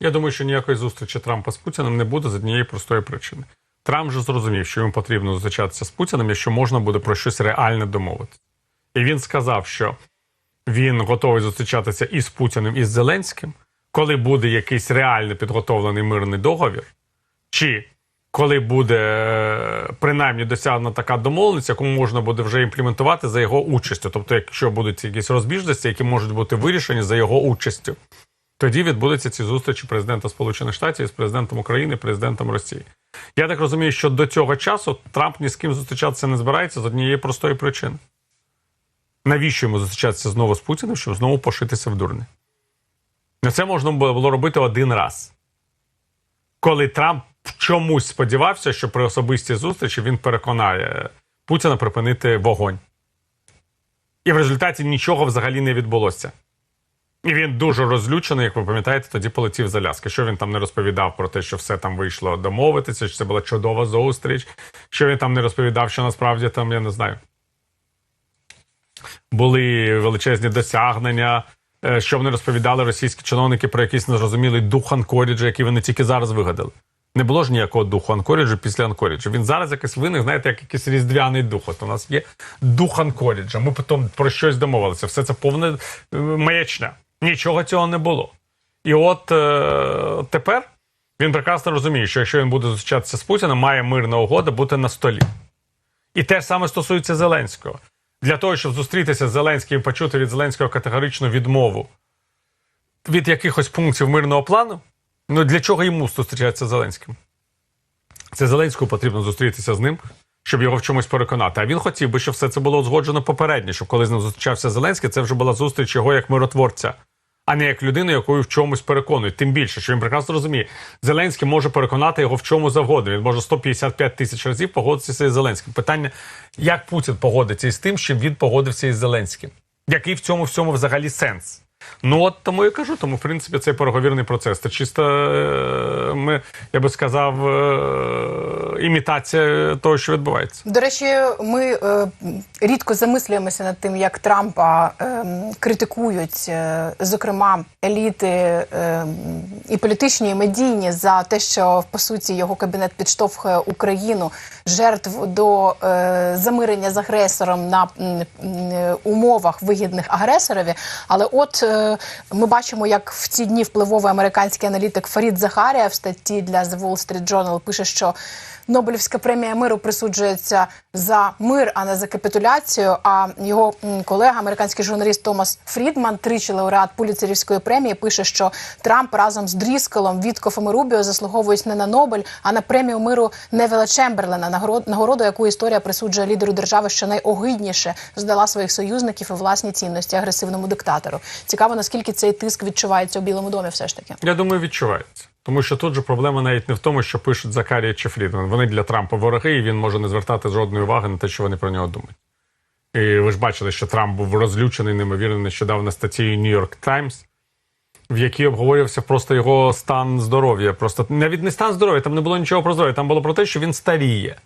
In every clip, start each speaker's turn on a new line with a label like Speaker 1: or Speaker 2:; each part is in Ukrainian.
Speaker 1: Я думаю, що ніякої зустрічі Трампа з Путіним не буде з однієї простої причини. Трамп же зрозумів, що йому потрібно зустрічатися з Путіним, якщо можна буде про щось реальне домовитися. І він сказав, що він готовий зустрічатися і з Путіним, і з Зеленським, коли буде якийсь реально підготовлений мирний договір, чи коли буде е, принаймні досягнена така домовленість, яку можна буде вже імплементувати за його участю. Тобто, якщо будуть якісь розбіжності, які можуть бути вирішені за його участю, тоді відбудуться ці зустрічі президента Сполучених Штатів з президентом України, президентом Росії. Я так розумію, що до цього часу Трамп ні з ким зустрічатися не збирається з однієї простої причини. Навіщо йому зустрічатися знову з Путіним, щоб знову пошитися в дурни? Ну, Це можна було робити один раз. Коли Трамп чомусь сподівався, що при особистій зустрічі він переконає Путіна припинити вогонь. І в результаті нічого взагалі не відбулося. І він дуже розлючений, як ви пам'ятаєте, тоді полетів з Аляски. Що він там не розповідав про те, що все там вийшло домовитися, що це була чудова зустріч, що він там не розповідав, що насправді там, я не знаю, були величезні досягнення, е, що вони розповідали російські чиновники про якийсь незрозумілий дух Анкоріджа, який вони тільки зараз вигадали. Не було ж ніякого духу Анкоріджу після Анкоріджа. Він зараз якось виник, знаєте, як якийсь різдвяний дух. От у нас є дух Анкоріджа. Ми потім про щось домовилися. Все це повне е, маячня. Нічого цього не було. І от е, тепер він прекрасно розуміє, що якщо він буде зустрічатися з Путіним, має мирна угода бути на столі. І те ж саме стосується Зеленського. Для того, щоб зустрітися з Зеленським і почути від Зеленського категоричну відмову від якихось пунктів мирного плану, ну для чого йому зустрічатися з Зеленським? Це Зеленському потрібно зустрітися з ним, щоб його в чомусь переконати. А він хотів би, щоб все це було узгоджено попередньо, щоб коли з ним зустрічався Зеленський, це вже була зустріч його як миротворця, а не як людину, якою в чомусь переконують. Тим більше, що він прекрасно розуміє, Зеленський може переконати його в чому завгодно. Він може 155 тисяч разів погодитися із Зеленським. Питання, як Путін погодиться із тим, що він погодився із Зеленським? Який в цьому всьому взагалі сенс? Ну от тому я кажу, тому в принципі цей переговірний процес. Це чисто, е, ми, я би сказав, е, імітація того, що відбувається.
Speaker 2: До речі, ми е, рідко замислюємося над тим, як Трампа критикують, зокрема, еліти і політичні, і медійні за те, що по суті його кабінет підштовхує Україну жертв до замирення з агресором на умовах вигідних агресорові. Але от ми бачимо, як в ці дні впливовий американський аналітик Фарід Захарія в статті для The Wall Street Journal пише, що Нобелівська премія миру присуджується за мир, а не за капітуляцію. А його колега, американський журналіст Томас Фрідман, тричі лауреат Пуліцерівської премії, пише, що Трамп разом з Дріскелом, Віткофом і Рубіо заслуговують не на Нобель, а на премію миру Невела Чемберлена, нагород- нагороду, яку історія присуджує лідеру держави, що найогидніше здала своїх союзників і власні цінності агресивному диктатору. Цікаво, наскільки цей тиск відчувається у Білому домі, все ж таки.
Speaker 1: Я думаю, відчувається. Тому що тут же проблема навіть не в тому, що пишуть Закарія чи Фрідман. Вони для Трампа вороги, і він може не звертати жодної уваги на те, що вони про нього думають. І ви ж бачили, що Трамп був розлючений, неймовірно, нещодавно статтєю York Times, в якій обговорювався просто його стан здоров'я. Просто навіть не стан здоров'я, там не було нічого про здоров'я, там було про те, що він старіє.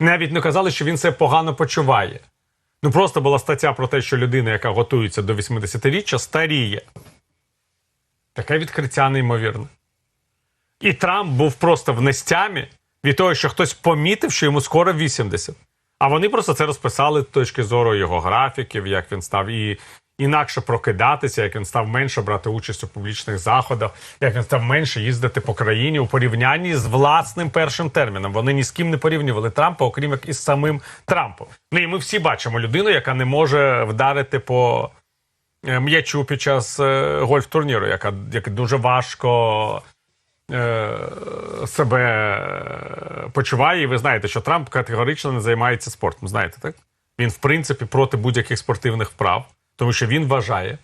Speaker 1: Навіть не казали, що він себе погано почуває. Ну просто була стаття про те, що людина, яка готується до 80-річчя, старіє. Таке відкриття неймовірне. І Трамп був просто в нестямі від того, що хтось помітив, що йому скоро 80. А вони просто це розписали з точки зору його графіків, як він став і інакше прокидатися, як він став менше брати участь у публічних заходах, як він став менше їздити по країні у порівнянні з власним першим терміном. Вони ні з ким не порівнювали Трампа, окрім як із самим Трампом. Ну і ми всі бачимо людину, яка не може вдарити по е, м'ячу під час е, гольф-турніру, яка, яка дуже важко е, себе почуває. І ви знаєте, що Трамп категорично не займається спортом. Знаєте, так? Він, в принципі, проти будь-яких спортивних вправ, тому що він вважає,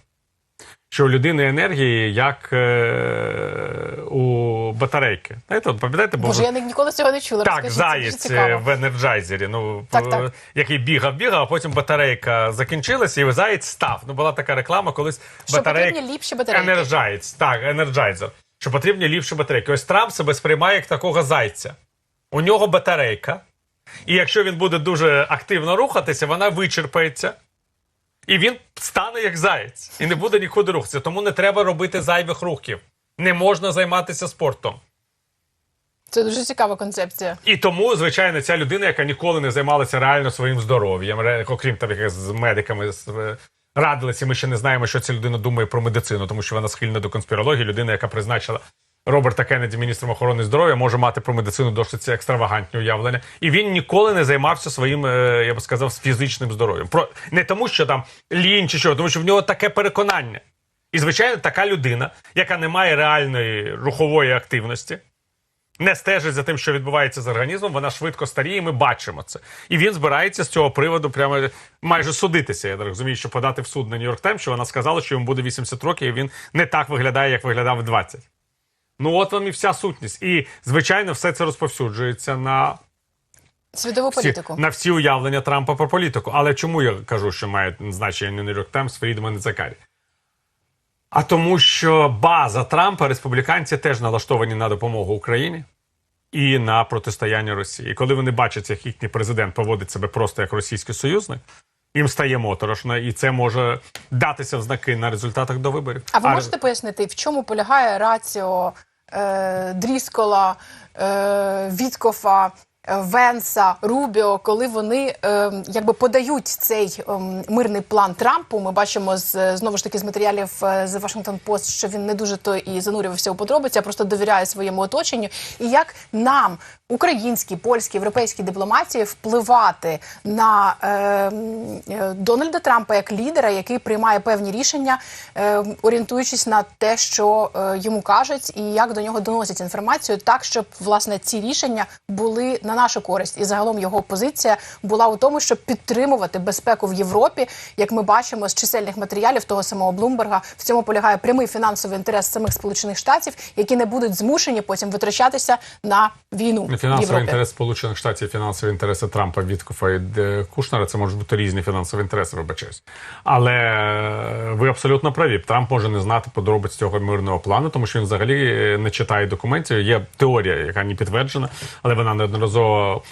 Speaker 1: що у людини енергії як е, у батарейки. Знаєте, от пам'ятаєте, бо
Speaker 2: Боже, я ніколи цього не чула.
Speaker 1: так,
Speaker 2: Розкажіть, це дуже
Speaker 1: заєць
Speaker 2: цікаво.
Speaker 1: е, в енерджайзері, ну,
Speaker 2: Так, так.
Speaker 1: який бігав, бігав, а потім батарейка закінчилася, і заєць став. Ну, була така реклама, колись
Speaker 2: Що
Speaker 1: батарейка...
Speaker 2: потрібні ліпші батарейки.
Speaker 1: Енерджайз, так, енерджайзер. Що потрібні ліпші батарейки. Ось Трамп себе сприймає як такого зайця. У нього батарейка, і якщо він буде дуже активно рухатися, вона вичерпається. І він стане як заєць і не буде нікуди рухатися. Тому не треба робити зайвих рухів. Не можна займатися спортом.
Speaker 2: Це дуже цікава концепція.
Speaker 1: І тому, звичайно, ця людина, яка ніколи не займалася реально своїм здоров'ям, окрім там яких з медиками з- е, радилися. Ми ще не знаємо, що ця людина думає про медицину, тому що вона схильна до конспірології. Людина, яка призначила Роберта Кеннеді міністром охорони здоров'я, може мати про медицину досить екстравагантні уявлення. І він ніколи не займався своїм, е, я би сказав, фізичним здоров'ям. Про не тому, що там лінь чи що, тому що в нього таке переконання. І, звичайно, така людина, яка не має реальної рухової активності, не стежить за тим, що відбувається з організмом, вона швидко старіє, і ми бачимо це. І він збирається з цього приводу прямо майже судитися. Я розумію, що подати в суд на Нью-Йорк Тайм, що вона сказала, що йому буде 80 років, і він не так виглядає, як виглядав в 20. Ну, от вам і вся сутність. І, звичайно, все це розповсюджується на
Speaker 2: Світову
Speaker 1: всі,
Speaker 2: політику.
Speaker 1: на всі уявлення Трампа про політику. Але чому я кажу, що має значення не Нью-Йорк Таймс, Фрідман і Закарі? А тому, що база Трампа, республіканці теж налаштовані на допомогу Україні і на протистояння Росії. І коли вони бачать, як їхній президент поводить себе просто як російський союзник, їм стає моторошно, і це може датися в знаки на результатах до виборів.
Speaker 2: А ви можете пояснити, в чому полягає раціо Дріскола, е, Віткофа, е, Венса, Рубіо, коли вони е, якби подають цей е, мирний план Трампу? Ми бачимо з знову ж таки з матеріалів е, з Washington Post, що він не дуже то і занурювався у подробиці, а просто довіряє своєму оточенню. І як нам, українській, польській, європейській дипломатії, впливати на е, е, Дональда Трампа як лідера, який приймає певні рішення, е, орієнтуючись на те, що е, йому кажуть, і як до нього доносять інформацію, так щоб власне ці рішення були на нашу користь, і загалом його позиція була у тому, щоб підтримувати безпеку в Європі, як ми бачимо з чисельних матеріалів того самого Блумберга. В цьому полягає прямий фінансовий інтерес самих Сполучених Штатів, які не будуть змушені потім витрачатися на війну
Speaker 1: Фінансовий
Speaker 2: Європі.
Speaker 1: інтерес Сполучених Штатів, фінансові інтереси Трампа, Віткофа і е, Кушнера це можуть бути різні фінансові інтереси, вибачаюсь. Але е, ви абсолютно праві. Трамп може не знати подробиць цього мирного плану, тому що він взагалі е, не читає документів. Є теорія, яка не підтверджена, але вона неодноразово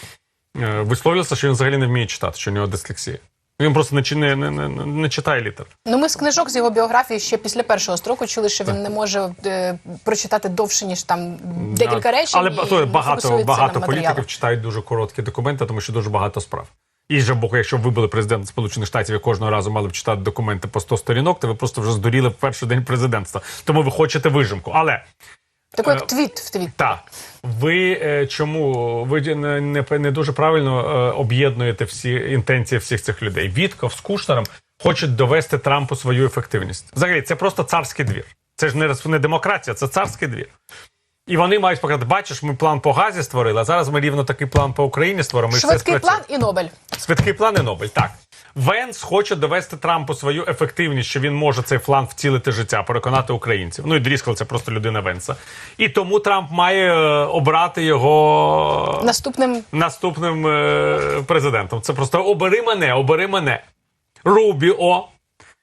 Speaker 1: висловлювалася, що він взагалі не вміє читати, що у нього дислексія. Він просто не, не, не, не, не читає літер.
Speaker 2: Ну, ми з книжок з його біографії ще після першого строку чули, що він не може е, прочитати довше ніж там декілька речень.
Speaker 1: Але
Speaker 2: і
Speaker 1: то, багато, багато політиків читають дуже короткі документи, тому що дуже багато справ. І же бо, якщо б ви були президентом Сполучених Штатів і кожного разу мали б читати документи по 100 сторінок, то ви просто вже здуріли в перший день президентства. Тому ви хочете вижимку. Але
Speaker 2: Такий як твіт в твіт.
Speaker 1: так, ви е, чому ви не, не, не дуже правильно е, об'єднуєте всі інтенції всіх цих людей? Вітков з Кушнером хочуть довести Трампу свою ефективність. Взагалі, це просто царський двір. Це ж не, не демократія, це царський двір. І вони мають показати, бачиш, ми план по газі створили, а зараз ми рівно такий план по Україні створимо. і
Speaker 2: Швидкий
Speaker 1: спрацює.
Speaker 2: план і Нобель.
Speaker 1: Швидкий план і Нобель. Так. Венс хоче довести Трампу свою ефективність, що він може цей план втілити життя, переконати українців. Ну і Дріскол це просто людина Венса. І тому Трамп має е, обрати його
Speaker 2: Наступним
Speaker 1: наступним е, президентом. Це просто обери мене, обери мене. Рубіо,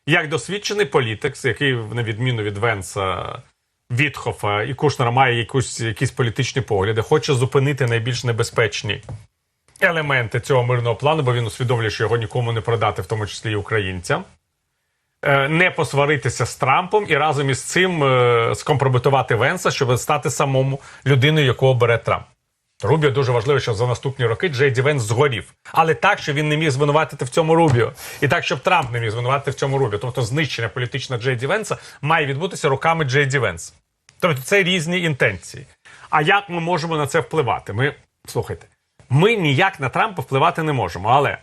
Speaker 1: як досвідчений політик, який, на відміну від Венса, Вітхофа і Кушнера, має якусь, якісь політичні погляди, хоче зупинити найбільш небезпечні елементи цього мирного плану, бо він усвідомлює, що його нікому не продати, в тому числі і українцям. Е, Не посваритися з Трампом і разом із цим е, скомпрометувати Венса, щоб стати самому людиною, яку обере Трамп. Рубіо дуже важливо, що за наступні роки Джей Ді Венс згорів. Але так, що він не міг звинуватити в цьому Рубіо. І так, щоб Трамп не міг звинуватити в цьому Рубіо. Тобто знищення політичне Джей Ді Венса має відбутися руками Джей Ді Венса. Тобто це різні інтенції. А як ми можемо на це впливати? Ми слухайте, ми ніяк на Трампа впливати не можемо. Але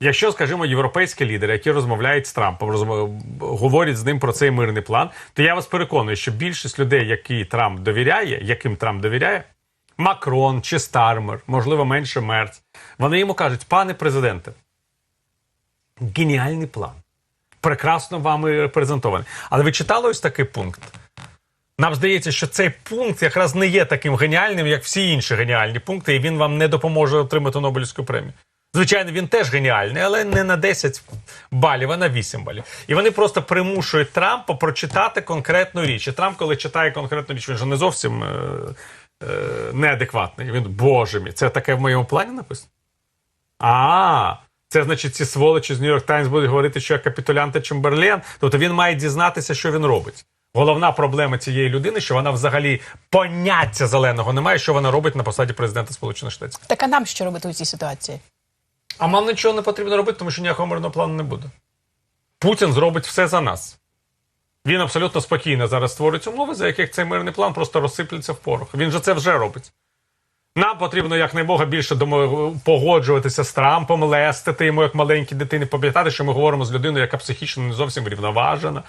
Speaker 1: якщо, скажімо, європейські лідери, які розмовляють з Трампом, розмов... говорять з ним про цей мирний план, то я вас переконую, що більшість людей, які Трамп довіряє, яким Трамп довіряє, Макрон чи Стармер, можливо, менше Мерц, вони йому кажуть, пане президенте, геніальний план. Прекрасно вами репрезентований. Але ви читали ось такий пункт? Нам здається, що цей пункт якраз не є таким геніальним, як всі інші геніальні пункти, і він вам не допоможе отримати Нобелівську премію. Звичайно, він теж геніальний, але не на 10 балів, а на 8 балів. І вони просто примушують Трампа прочитати конкретну річ. І Трамп, коли читає конкретну річ, він же не зовсім е, неадекватний. Він, боже мій, це таке в моєму плані написано? А, це значить, ці сволочі з Нью-Йорк Таймс будуть говорити, що я капітулянт та Чемберлен. Тобто він має дізнатися, що він робить. Головна проблема цієї людини, що вона взагалі поняття зеленого не має, що вона робить на посаді президента Сполучених Штатів.
Speaker 2: Так а нам що робити у цій ситуації?
Speaker 1: А нам нічого не потрібно робити, тому що ніякого мирного плану не буде. Путін зробить все за нас. Він абсолютно спокійно зараз створить умови, за яких цей мирний план просто розсиплеться в порох. Він же це вже робить. Нам потрібно якнайбога більше погоджуватися з Трампом, лестити йому як маленькі дитини, пам'ятати, що ми говоримо з людиною, яка психічно не зовсім рівноважена,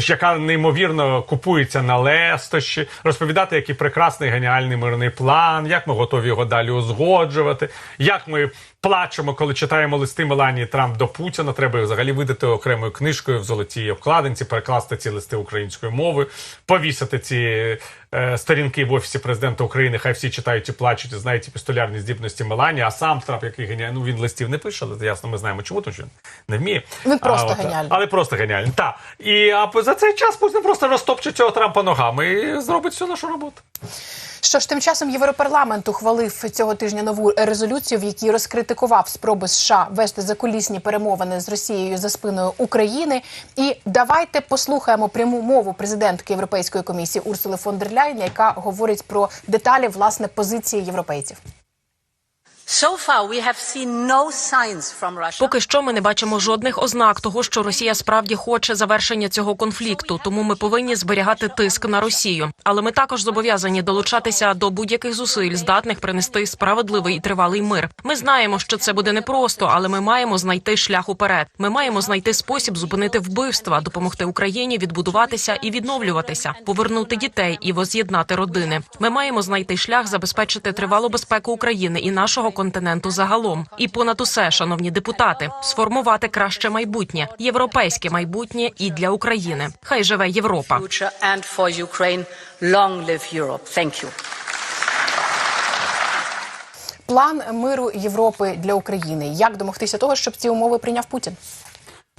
Speaker 1: яка неймовірно купується на лестощі, розповідати, який прекрасний геніальний мирний план, як ми готові його далі узгоджувати, як ми плачемо, коли читаємо листи Меланії Трамп до Путіна. Треба взагалі видати окремою книжкою в золотій обкладинці, перекласти ці листи українською мовою, повісити ці сторінки в офісі президента України. Хай всі читають і плачуть, і знають пістолярні здібності Мелані, А сам Трамп, який геніальний, ну він листів не пише, але ясно, ми знаємо, чому тому що він не вміє.
Speaker 2: Він просто
Speaker 1: А,
Speaker 2: геніальний.
Speaker 1: але просто геніальний. Так. І а за цей час Путін просто розтопче цього Трампа ногами і зробить всю нашу роботу.
Speaker 2: Що ж, тим часом Європарламент ухвалив цього тижня нову резолюцію, в якій розкритикував спроби США вести закулісні перемовини з Росією за спиною України. І давайте послухаємо пряму мову президентки Європейської комісії Урсули фон дер Ляйн, яка говорить про деталі власне позиції європейців.
Speaker 3: Поки що ми не бачимо жодних ознак того, що Росія справді хоче завершення цього конфлікту. Тому ми повинні зберігати тиск на Росію. Але ми також зобов'язані долучатися до будь-яких зусиль, здатних принести справедливий і тривалий мир. Ми знаємо, що це буде непросто, але ми маємо знайти шлях уперед. Ми маємо знайти спосіб зупинити вбивства, допомогти Україні відбудуватися і відновлюватися, повернути дітей і воз'єднати родини. Ми маємо знайти шлях забезпечити тривалу безпеку України і нашого континенту загалом. І понад усе, шановні депутати, сформувати краще майбутнє, європейське майбутнє і для України. Хай живе Європа.
Speaker 4: Thank you.
Speaker 2: План миру Європи для України. Як домогтися того, щоб ці умови прийняв Путін?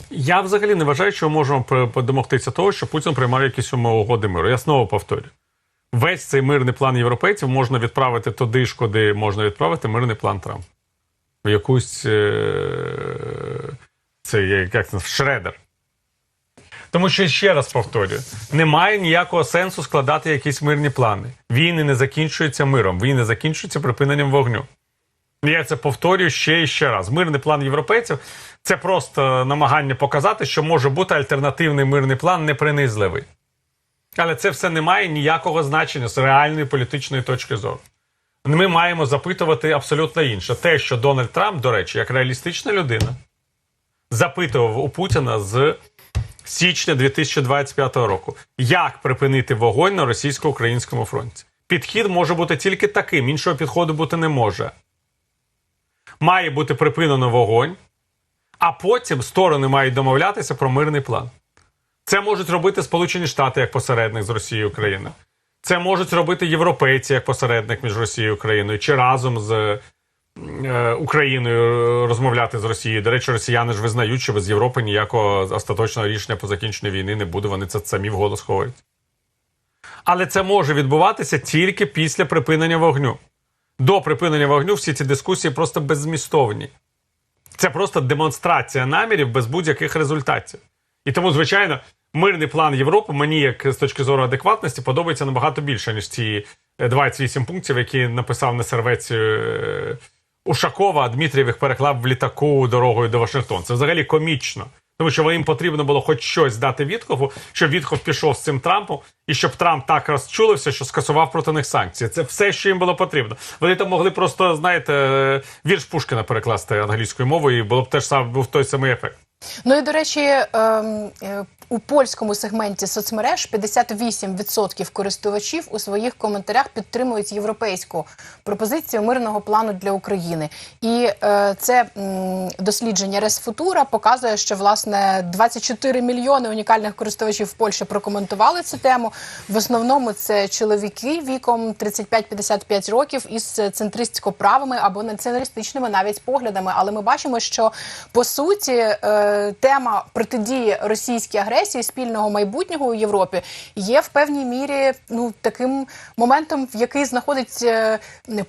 Speaker 1: Я взагалі не вважаю, що ми можемо домогтися того, що Путін приймав якісь умови угоди миру. Я знову повторю. Весь цей мирний план європейців можна відправити туди ж, куди можна відправити мирний план Трампа. В якусь е- це як це, шредер. Тому що ще раз повторюю: немає ніякого сенсу складати якісь мирні плани. Війни не закінчуються миром, війни закінчуються припиненням вогню. Я це повторюю ще і ще раз. Мирний план європейців це просто намагання показати, що може бути альтернативний мирний план непринизливий. Але це все не має ніякого значення з реальної політичної точки зору. Ми маємо запитувати абсолютно інше. Те, що Дональд Трамп, до речі, як реалістична людина, запитував у Путіна з січня 2025 року, як припинити вогонь на російсько-українському фронті. Підхід може бути тільки таким, іншого підходу бути не може має бути припинено вогонь, а потім сторони мають домовлятися про мирний план. Це можуть робити Сполучені Штати як посередник з Росією і Україною. Це можуть робити європейці як посередник між Росією і Україною, чи разом з е, Україною розмовляти з Росією. До речі, росіяни ж визнають, що без Європи ніякого остаточного рішення по закінченню війни не буде. Вони це самі вголос говорять. Але це може відбуватися тільки після припинення вогню. До припинення вогню всі ці дискусії просто беззмістовні. Це просто демонстрація намірів без будь-яких результатів. І тому, звичайно, мирний план Європи мені, як з точки зору адекватності, подобається набагато більше, ніж ці е, 28 пунктів, які написав на сервеці е, Ушакова, а Дмитрієв їх переклав в літаку дорогою до Вашингтона. Це взагалі комічно. Тому що їм потрібно було хоч щось дати Вітхову, щоб Вітхов пішов з цим Трампом, і щоб Трамп так розчулився, що скасував проти них санкції. Це все, що їм було потрібно. Вони там могли просто, знаєте, е, вірш Пушкіна перекласти англійською мовою, і було б теж сам був той самий ефект.
Speaker 2: Ну і до речі, ем, е, у польському сегменті соцмереж 58% користувачів у своїх коментарях підтримують європейську пропозицію мирного плану для України. І е, це м, дослідження Ресфутура показує, що власне 24 мільйони унікальних користувачів в Польщі прокоментували цю тему. В основному це чоловіки віком 35-55 років із центристсько-правими або націоналістичними навіть поглядами. Але ми бачимо, що по суті е, тема протидії російській агресії агресії, спільного майбутнього у Європі є в певній мірі ну таким моментом, в який знаходить е,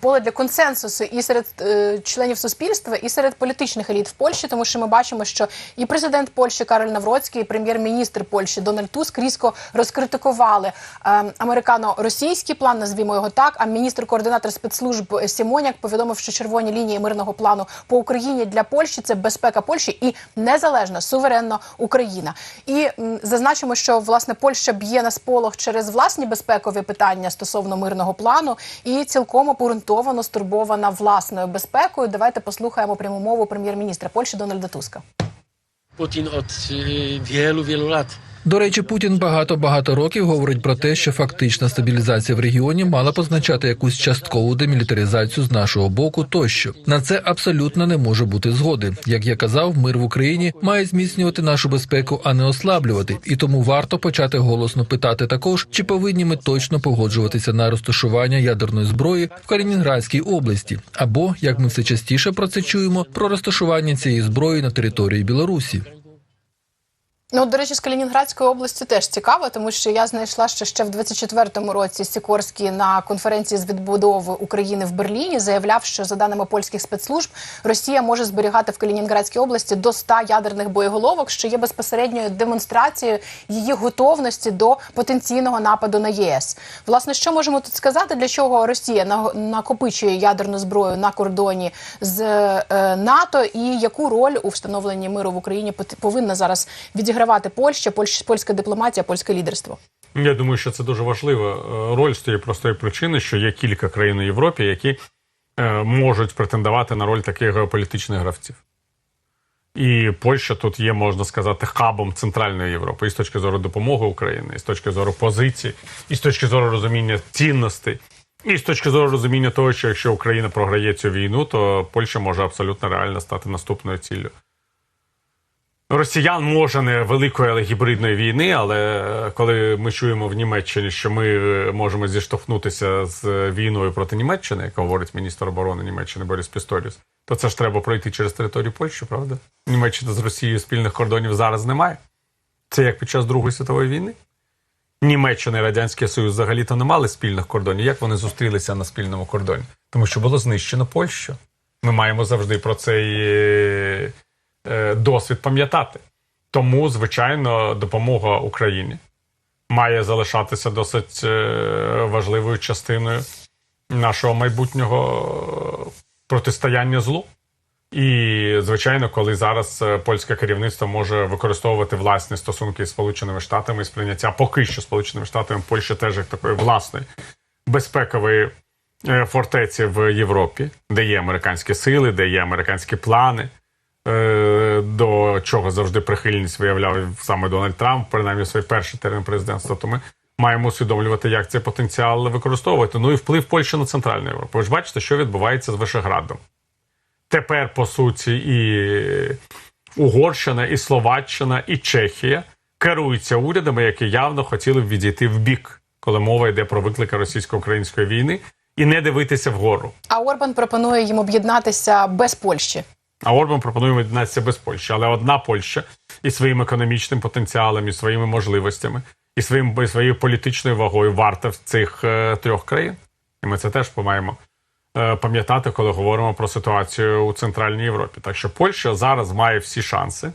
Speaker 2: поле для консенсусу і серед е, членів суспільства, і серед політичних еліт в Польщі, тому що ми бачимо, що і президент Польщі Кароль Навроцький, і прем'єр-міністр Польщі Дональд Туск різко розкритикували е, американо-російський план, назвімо його так. А міністр-координатор спецслужб Сімоняк повідомив, що червоні лінії мирного плану по Україні для Польщі це безпека Польщі і незалежна суверенна Україна. І зазначимо, що власне Польща б'є на сполох через власні безпекові питання стосовно мирного плану і цілком обґрунтовано стурбована власною безпекою. Давайте послухаємо пряму мову прем'єр-міністра Польщі Дональда Туска.
Speaker 5: Путін від вілу вілу
Speaker 6: До речі, Путін багато багато років говорить про те, що фактична стабілізація в регіоні мала б означати якусь часткову демілітаризацію з нашого боку. Тощо на це абсолютно не може бути згоди. Як я казав, мир в Україні має зміцнювати нашу безпеку, а не ослаблювати. І тому варто почати голосно питати також, чи повинні ми точно погоджуватися на розташування ядерної зброї в Калінінградській області, або як ми все частіше про це чуємо, про розташування цієї зброї на території Білорусі.
Speaker 2: Ну, до речі, з Калінінградської області теж цікаво, тому що я знайшла, що ще в 24-му році Сікорський на конференції з відбудови України в Берліні заявляв, що за даними польських спецслужб Росія може зберігати в Калінінградській області до 100 ядерних боєголовок, що є безпосередньою демонстрацією її готовності до потенційного нападу на єС. Власне, що можемо тут сказати, для чого Росія на- накопичує ядерну зброю на кордоні з е, НАТО, і яку роль у встановленні миру в Україні повинна зараз відігравати Польща, польщ- польська дипломатія, польське лідерство?
Speaker 1: Я думаю, що це дуже важлива е, роль з тієї простої причини, що є кілька країн у Європі, які е, можуть претендувати на роль таких геополітичних гравців. І Польща тут є, можна сказати, хабом Центральної Європи і з точки зору допомоги Україні, і з точки зору позицій, і з точки зору розуміння цінностей, і з точки зору розуміння того, що якщо Україна програє цю війну, то Польща може абсолютно реально стати наступною ціллю. Росіян може не великої, але гібридної війни. Але е, коли ми чуємо в Німеччині, що ми е, можемо зіштовхнутися з війною проти Німеччини, як говорить міністр оборони Німеччини Борис Пісторіус, то це ж треба пройти через територію Польщі, правда? Німеччина з Росією спільних кордонів зараз немає. Це як під час Другої світової війни. Німеччина і Радянський Союз взагалі-то не мали спільних кордонів. Як вони зустрілися на спільному кордоні? Тому що було знищено Польщу. Ми маємо завжди про цей досвід пам'ятати. Тому, звичайно, допомога Україні має залишатися досить е, важливою частиною нашого майбутнього протистояння злу. І, звичайно, коли зараз е, польське керівництво може використовувати власні стосунки з Сполученими Штатами і сприйняття поки що Сполученими Штатами Польща теж як такої власної безпекової е, фортеці в Європі, де є американські сили, де є американські плани, е, до чого завжди прихильність виявляв саме Дональд Трамп, принаймні свій перший термін президентства. То ми маємо усвідомлювати, як цей потенціал використовувати. Ну і вплив Польщі на Центральну Європу. Ви ж бачите, що відбувається з Вишеградом. Тепер, по суті, і Угорщина, і Словаччина, і Чехія керуються урядами, які явно хотіли б відійти в бік, коли мова йде про виклики російсько-української війни, і не дивитися вгору.
Speaker 2: А Орбан пропонує їм об'єднатися без Польщі.
Speaker 1: А Орбан пропонує об'єднатися без Польщі, але одна Польща і своїм економічним потенціалом, і своїми можливостями, і своїм і своєю політичною вагою варта в цих е, трьох країн. І ми це теж маємо е, пам'ятати, коли говоримо про ситуацію у Центральній Європі. Так що Польща зараз має всі шанси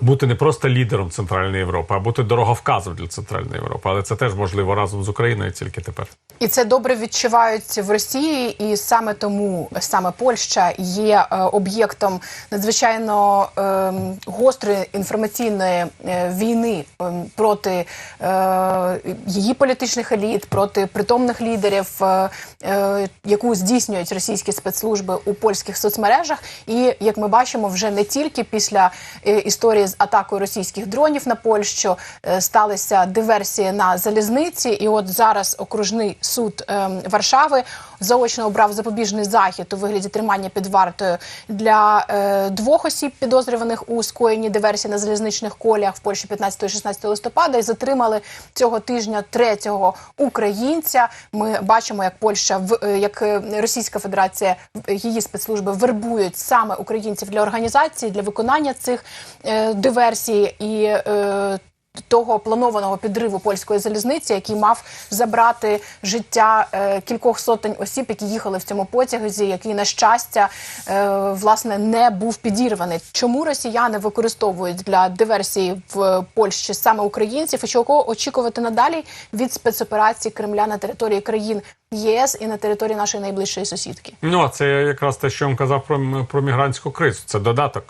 Speaker 1: бути не просто лідером Центральної Європи, а бути дороговказом для Центральної Європи. Але це теж можливо разом з Україною тільки тепер.
Speaker 2: І це добре відчувають в Росії, і саме тому саме Польща є е, об'єктом надзвичайно е, гострої інформаційної е, війни е, проти е, її політичних еліт, проти притомних лідерів, е, е, яку здійснюють російські спецслужби у польських соцмережах. І як ми бачимо, вже не тільки після е, історії з атакою російських дронів на Польщу е, сталися диверсії на залізниці, і от зараз окружний суд ем, Варшави заочно обрав запобіжний захід у вигляді тримання під вартою для е, двох осіб, підозрюваних у скоєнні диверсії на залізничних коліях в Польщі 15-16 листопада, і затримали цього тижня третього українця. Ми бачимо, як Польща в е, як е, Російська Федерація її спецслужби вербують саме українців для організації для виконання цих е, диверсій і. Е, того планованого підриву польської залізниці, який мав забрати життя е, кількох сотень осіб, які їхали в цьому потязі, який на щастя е, власне не був підірваний. Чому росіяни використовують для диверсії в Польщі саме українців, і чого очікувати надалі від спецоперацій Кремля на території країн ЄС і на території нашої найближчої сусідки?
Speaker 1: Ну, а це якраз те, що я вам казав про, про мігрантську кризу. Це додаток.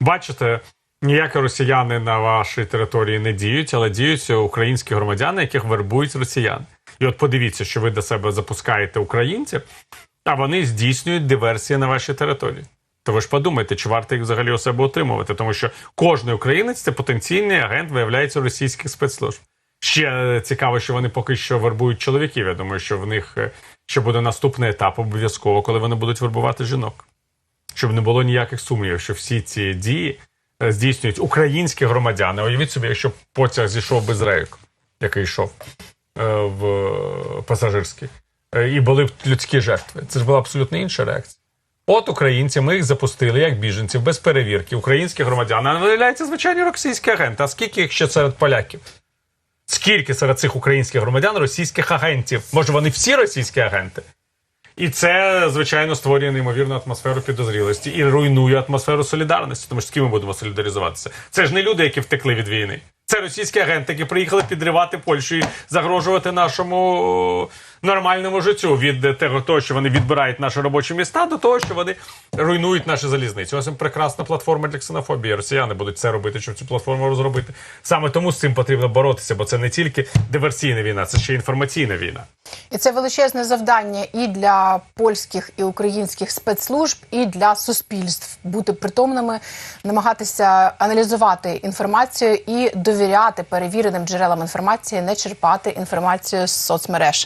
Speaker 1: Бачите, ніякі росіяни на вашій території не діють, але діють українські громадяни, яких вербують росіяни. І от подивіться, що ви до себе запускаєте українців, а вони здійснюють диверсії на вашій території. То ви ж подумайте, чи варто їх взагалі у себе утримувати, тому що кожний українець це потенційний агент, виявляється російських спецслужб. Ще цікаво, що вони поки що вербують чоловіків. Я думаю, що в них е, ще буде наступний етап обов'язково, коли вони будуть вербувати жінок. Щоб не було ніяких сумнівів, що всі ці дії здійснюють українські громадяни. Уявіть собі, якщо потяг зійшов без рейок, який йшов е, в е, пасажирський, е, і були б людські жертви. Це ж була абсолютно інша реакція. От українці, ми їх запустили як біженців без перевірки, українські громадяни, а виявляється звичайні російські агенти. А скільки їх ще серед поляків? Скільки серед цих українських громадян російських агентів? Може, вони всі російські агенти? І це, звичайно, створює неймовірну атмосферу підозрілості і руйнує атмосферу солідарності, тому що з ким ми будемо солідаризуватися. Це ж не люди, які втекли від війни. Це російські агенти, які приїхали підривати Польщу і загрожувати нашому нормальному життю від того, що вони відбирають наші робочі міста, до того, що вони руйнують наші залізниці. Ось прекрасна платформа для ксенофобії. Росіяни будуть це робити, щоб цю платформу розробити. Саме тому з цим потрібно боротися, бо це не тільки диверсійна війна, це ще інформаційна війна.
Speaker 2: І це величезне завдання і для польських і українських спецслужб, і для суспільств бути притомними, намагатися аналізувати інформацію і довіряти перевіреним джерелам інформації, не черпати інформацію з соцмереж.